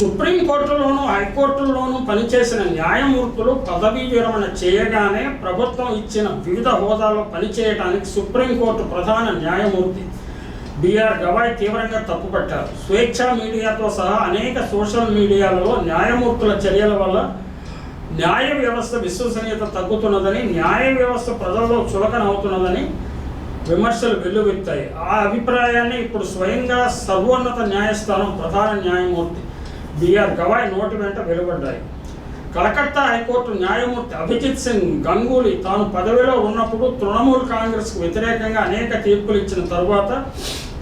సుప్రీంకోర్టులోను హైకోర్టులోను పనిచేసిన న్యాయమూర్తులు పదవీ విరమణ చేయగానే ప్రభుత్వం ఇచ్చిన వివిధ హోదాల్లో పనిచేయడానికి సుప్రీంకోర్టు ప్రధాన న్యాయమూర్తి బిఆర్ గవాయ్ తీవ్రంగా తప్పుపట్టారు. స్వేచ్ఛా మీడియాతో సహా అనేక సోషల్ మీడియాలలో న్యాయమూర్తుల చర్యల వల్ల న్యాయ వ్యవస్థ విశ్వసనీయత తగ్గుతున్నదని న్యాయ వ్యవస్థ ప్రజల్లో చులకన అవుతున్నదని విమర్శలు వెల్లువెత్తాయి. ఆ అభిప్రాయాన్ని ఇప్పుడు స్వయంగా సర్వోన్నత న్యాయస్థానం ప్రధాన న్యాయమూర్తి బిఆర్ గవాయ్ నోటి వెంట వెలువడ్డాయి. కలకత్తా హైకోర్టు న్యాయమూర్తి అభిజిత్ సింగ్ గంగూలీ తాను పదవిలో ఉన్నప్పుడు తృణమూల్ కాంగ్రెస్కు వ్యతిరేకంగా అనేక తీర్పులు ఇచ్చిన తరువాత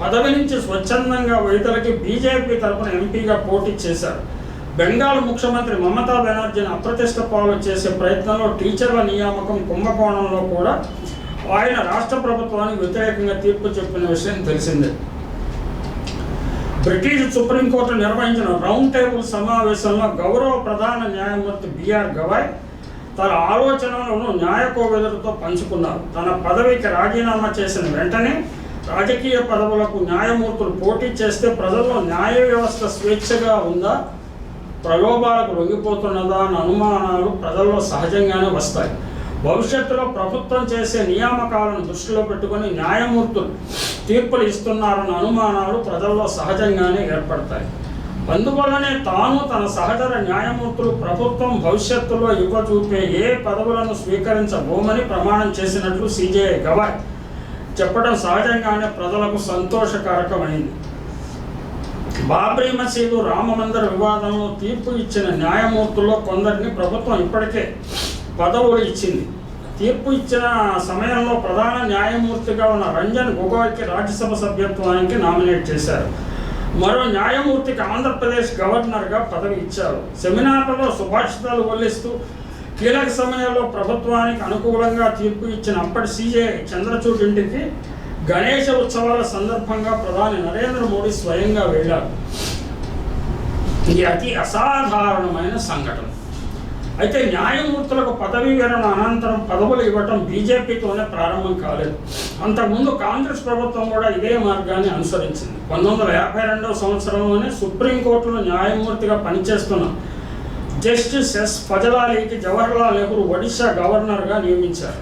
పదవి నుంచి స్వచ్ఛందంగా విడుదలకి బీజేపీ తరఫున ఎంపీగా పోటీ చేశారు. బెంగాల్ ముఖ్యమంత్రి మమతా బెనర్జీని అప్రతిష్ట పాలు చేసే ప్రయత్నంలో టీచర్ల నియామకం కుంభకోణంలో కూడా ఆయన రాష్ట్ర ప్రభుత్వానికి వ్యతిరేకంగా తీర్పు చెప్పిన విషయం తెలిసిందే. బ్రిటిష్ సుప్రీంకోర్టు నిర్వహించిన రౌండ్ టేబుల్ సమావేశంలో గౌరవ ప్రధాన న్యాయమూర్తి బిఆర్ గవాయ్ తన ఆలోచనలను న్యాయ కోవిదులతో పంచుకున్నారు. తన పదవికి రాజీనామా చేసిన వెంటనే రాజకీయ పదవులకు న్యాయమూర్తులు పోటీ చేస్తే ప్రజల్లో న్యాయ వ్యవస్థ స్వేచ్ఛగా ఉందా ప్రలోభాలకు లొంగిపోతున్నదా అన్న అనుమానాలు ప్రజల్లో సహజంగానే వస్తాయి. భవిష్యత్తులో ప్రభుత్వం చేసే నియామకాలను దృష్టిలో పెట్టుకొని న్యాయమూర్తులు తీర్పులు ఇస్తున్నారన్న అనుమానాలు ప్రజల్లో సహజంగానే ఏర్పడతాయి. అందువల్లనే తాను తన సహచర న్యాయమూర్తులు ప్రభుత్వం భవిష్యత్తులో ఇవ్వచూపే ఏ పదవులను స్వీకరించబోమని ప్రమాణం చేసినట్లు సిజే గవాయ్ చెప్పడం సహజంగానే ప్రజలకు సంతోషకారకమైంది. బాబ్రీ మసీదు రామ మందిర వివాదంలో తీర్పు ఇచ్చిన న్యాయమూర్తుల్లో కొందరిని ప్రభుత్వం ఇప్పటికే పదవులు ఇచ్చింది. తీర్పు ఇచ్చిన సమయంలో ప్రధాన న్యాయమూర్తిగా ఉన్న రంజన్ గొగోయ్కి రాజ్యసభ సభ్యత్వానికి నామినేట్ చేశారు. మరో న్యాయమూర్తికి ఆంధ్రప్రదేశ్ గవర్నర్గా పదవి ఇచ్చారు. సెమినార్లలో సుభాషితాలు వల్లిస్తూ కీలక సమయంలో ప్రభుత్వానికి అనుకూలంగా తీర్పు ఇచ్చిన అప్పటి సీజే చంద్రచూడ్ ఇంటికి గణేష ఉత్సవాల సందర్భంగా ప్రధాని నరేంద్ర మోడీ స్వయంగా వెళ్ళారు. ఇది అతి అసాధారణమైన సంఘటన. అయితే న్యాయమూర్తులకు పదవీ విరమణ అనంతరం పదవులు ఇవ్వటం బీజేపీతోనే ప్రారంభం కాలేదు. అంతకుముందు కాంగ్రెస్ ప్రభుత్వం కూడా ఇదే మార్గాన్ని అనుసరించింది. పంతొమ్మిది వందల యాభై రెండవ సంవత్సరంలోనే సుప్రీంకోర్టులో న్యాయమూర్తిగా పనిచేస్తున్న జస్టిస్ ఎస్ ఫజలాలీకి జవహర్లాల్ నెహ్రూ ఒడిశా గవర్నర్గా నియమించారు.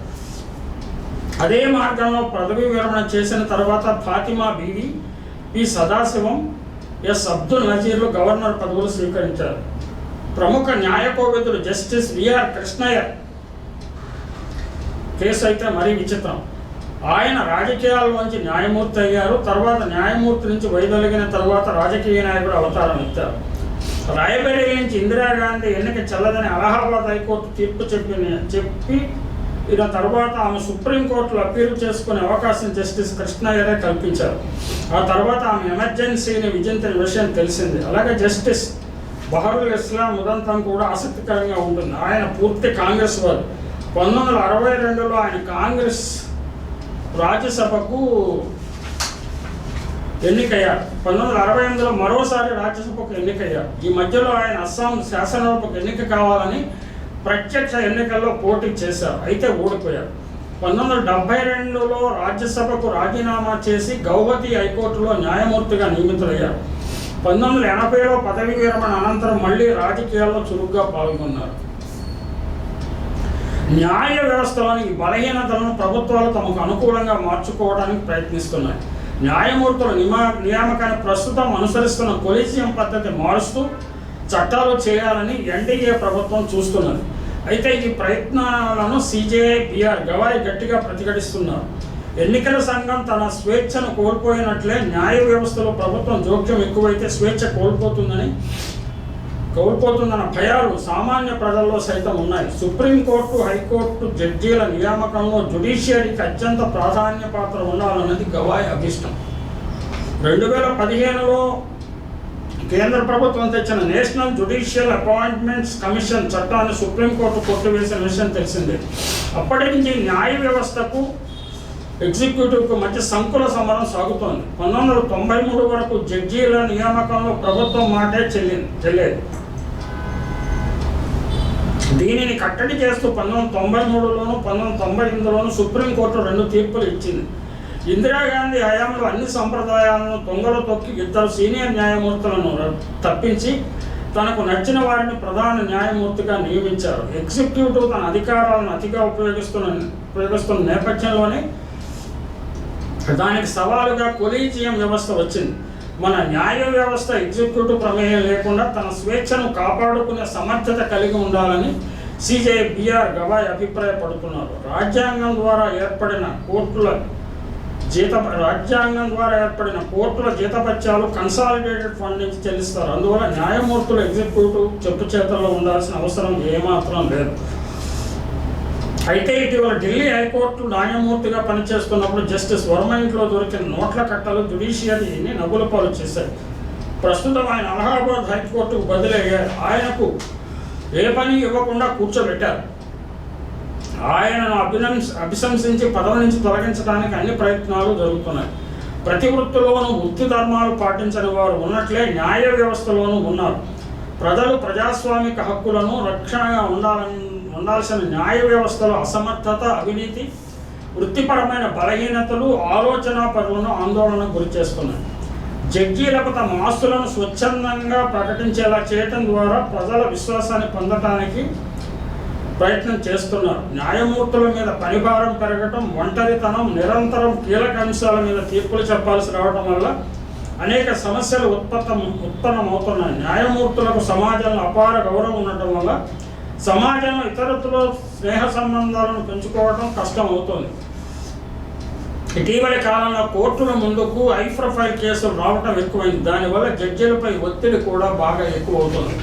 అదే మార్గంలో పదవీ విరమణ చేసిన తర్వాత ఫాతిమా బీవి పి సదాశివం ఎస్ అబ్దుల్ నజీర్లు గవర్నర్ పదవులు స్వీకరించారు. ప్రముఖ న్యాయకోవిదుడు జస్టిస్ విఆర్ కృష్ణయ్య. కేసు అయితే మరీ విచిత్రం. ఆయన రాజకీయాల నుంచి న్యాయమూర్తి అయ్యారు. తర్వాత న్యాయమూర్తి నుంచి వైదొలిగిన తర్వాత రాజకీయ నాయకుడు అవతారం ఎత్తారు. రాయబరేలీ నుంచి ఇందిరాగాంధీ ఎన్నిక చెల్లదని అలహాబాద్ హైకోర్టు తీర్పు చెప్పి చెప్పి ఇక తర్వాత ఆమె సుప్రీంకోర్టులో అప్పీల్ చేసుకునే అవకాశం జస్టిస్ కృష్ణయ్యరే కల్పించారు. ఆ తర్వాత ఆమె ఎమర్జెన్సీని విజయంతిన విషయం తెలిసింది. అలాగే జస్టిస్ బహరుల్ ఇస్లాం ఉదంతం కూడా ఆసక్తికరంగా ఉంటుంది. ఆయన పూర్తి కాంగ్రెస్ వారు. పంతొమ్మిది వందల అరవై రెండులో ఆయన కాంగ్రెస్ రాజ్యసభకు ఎన్నికయ్యారు. పంతొమ్మిది వందల అరవై ఎనిమిదిలో మరోసారి రాజ్యసభకు ఎన్నికయ్యారు. ఈ మధ్యలో ఆయన అస్సాం శాసనసభకు ఎన్నిక కావాలని ప్రత్యక్ష ఎన్నికల్లో పోటీ చేశారు. అయితే ఓడిపోయారు. పంతొమ్మిది వందల డెబ్బై రెండులో రాజ్యసభకు రాజీనామా చేసి గౌహతి హైకోర్టులో న్యాయమూర్తిగా నియమితులయ్యారు. పంతొమ్మిది వందల ఎనభైలో పదవి విరమణ అనంతరం మళ్ళీ రాజకీయాల్లో చురుగ్గా పాల్గొన్నారు. న్యాయ వ్యవస్థలోని ఈ బలహీనతలను ప్రభుత్వాలు తమకు అనుకూలంగా మార్చుకోవడానికి ప్రయత్నిస్తున్నాయి. న్యాయమూర్తుల నియమ నియామకాన్ని ప్రస్తుతం అనుసరిస్తున్న కొలీజియం పద్ధతి మారుస్తూ చట్టాలు చేయాలని ఎన్డీఏ ప్రభుత్వం చూస్తున్నది. అయితే ఈ ప్రయత్నాలను సిజేఐ బీఆర్ గవారి గట్టిగా ప్రతిఘటిస్తున్నారు. ఎన్నికల సంఘం తన స్వేచ్ఛను కోల్పోయినట్లే న్యాయ వ్యవస్థలో ప్రభుత్వం జోక్యం ఎక్కువైతే స్వేచ్ఛ కోల్పోతుందని కోల్పోతుందన్న భయాలు సామాన్య ప్రజల్లో సైతం ఉన్నాయి. సుప్రీంకోర్టు హైకోర్టు జడ్జీల నియామకంలో జుడిషియరీకి అత్యంత ప్రాధాన్య పాత్ర ఉండాలన్నది గవాయ్ అభిష్టం. రెండు వేల పదిహేనులో కేంద్ర ప్రభుత్వం తెచ్చిన నేషనల్ జుడిషియల్ అపాయింట్మెంట్స్ కమిషన్ చట్టాన్ని సుప్రీంకోర్టు కొట్టివేసిన విషయం తెలిసిందే. అప్పటి నుంచి న్యాయ వ్యవస్థకు ఎగ్జిక్యూటివ్కు మధ్య సంకుల సమరం సాగుతోంది. పంతొమ్మిది వందల తొంభై మూడు వరకు జడ్జీల నియామకంలో ప్రభుత్వం మాటే చెల్లింది చెల్లేదు. దీనిని కట్టడి చేస్తూ పంతొమ్మిది వందల తొంభై మూడులోను పంతొమ్మిది వందల తొంభై ఎనిమిదిలోను సుప్రీంకోర్టు రెండు తీర్పులు ఇచ్చింది. ఇందిరాగాంధీ హయాంలో అన్ని సంప్రదాయాలను తొంగలో తొక్కి ఇద్దరు సీనియర్ న్యాయమూర్తులను తప్పించి తనకు నచ్చిన వారిని ప్రధాన న్యాయమూర్తిగా నియమించారు. ఎగ్జిక్యూటివ్ తన అధికారాలను అతిగా ఉపయోగిస్తున్న ఉపయోగిస్తున్న నేపథ్యంలోనే దానికి సవాలుగా కొలీజియం వ్యవస్థ వచ్చింది. మన న్యాయ వ్యవస్థ ఎగ్జిక్యూటివ్ ప్రమేయం లేకుండా తన స్వేచ్ఛను కాపాడుకునే సమర్థత కలిగి ఉండాలని సిజే బిఆర్ గవాయ్ అభిప్రాయపడుతున్నారు. రాజ్యాంగం ద్వారా ఏర్పడిన కోర్టుల జీత రాజ్యాంగం ద్వారా ఏర్పడిన కోర్టుల జీతపత్యాలు కన్సాలిడేటెడ్ ఫండ్ నుంచి చెల్లిస్తారు. అందువల్ల న్యాయమూర్తులు ఎగ్జిక్యూటివ్ చెప్పు చేతల్లో ఉండాల్సిన అవసరం ఏమాత్రం లేదు. అయితే ఇటీవల ఢిల్లీ హైకోర్టు న్యాయమూర్తిగా పనిచేస్తున్నప్పుడు జస్టిస్ వర్మ ఇంట్లో దొరికిన నోట్ల కట్టలు జుడిషియరీని నవ్వుల పాలు చేశాయి ప్రస్తుతం ఆయన అలహాబాద్ హైకోర్టుకు బదిలయ్యారు. ఆయనకు ఏ పని ఇవ్వకుండా కూర్చోబెట్టారు. ఆయనను అభినంస అభిశంసించి పదవి నుంచి తొలగించడానికి అన్ని ప్రయత్నాలు జరుగుతున్నాయి. ప్రతి వృత్తిలోనూ వృత్తి ధర్మాలు పాటించని వారు ఉన్నట్లే న్యాయ వ్యవస్థలోనూ ఉన్నారు. ప్రజలు ప్రజాస్వామిక హక్కులను రక్షణగా ఉండాలని ఉండాల్సిన న్యాయ వ్యవస్థలో అసమర్థత అవినీతి వృత్తిపరమైన బలహీనతలు ఆలోచన పరులను ఆందోళనకు గురి చేస్తున్నాయి. జడ్జీలకు తమ ఆస్తులను స్వచ్ఛందంగా ప్రకటించేలా చేయటం ద్వారా ప్రజల విశ్వాసాన్ని పొందటానికి ప్రయత్నం చేస్తున్నారు. న్యాయమూర్తుల మీద పనిభారం పెరగటం ఒంటరితనం నిరంతరం కీలక అంశాల మీద తీర్పులు చెప్పాల్సి రావడం వల్ల అనేక సమస్యలు ఉత్పత్తం ఉత్పన్నమవుతున్నాయి. న్యాయమూర్తులకు సమాజంలో అపార గౌరవం ఉండటం వల్ల సమాజంలో ఇతరులతో స్నేహ సంబంధాలను పెంచుకోవడం కష్టం అవుతుంది ఇటీవలి కాలంలో కోర్టుల ముందుకు హై ప్రొఫైల్ కేసులు రావటం ఎక్కువైంది. దానివల్ల జడ్జిలపై ఒత్తిడి కూడా బాగా ఎక్కువ అవుతుంది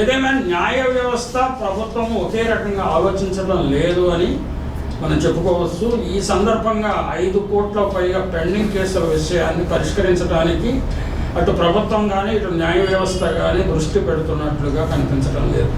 ఏదేమైనా న్యాయ వ్యవస్థ ప్రభుత్వం ఒకే రకంగా ఆలోచించడం లేదు అని మనం చెప్పుకోవచ్చు. ఈ సందర్భంగా ఐదు కోట్ల పైగా పెండింగ్ కేసుల విషయాన్ని పరిష్కరించడానికి అటు ప్రభుత్వం కానీ ఇటు న్యాయ వ్యవస్థ కానీ దృష్టి పెడుతున్నట్లుగా కనిపించడం లేదు.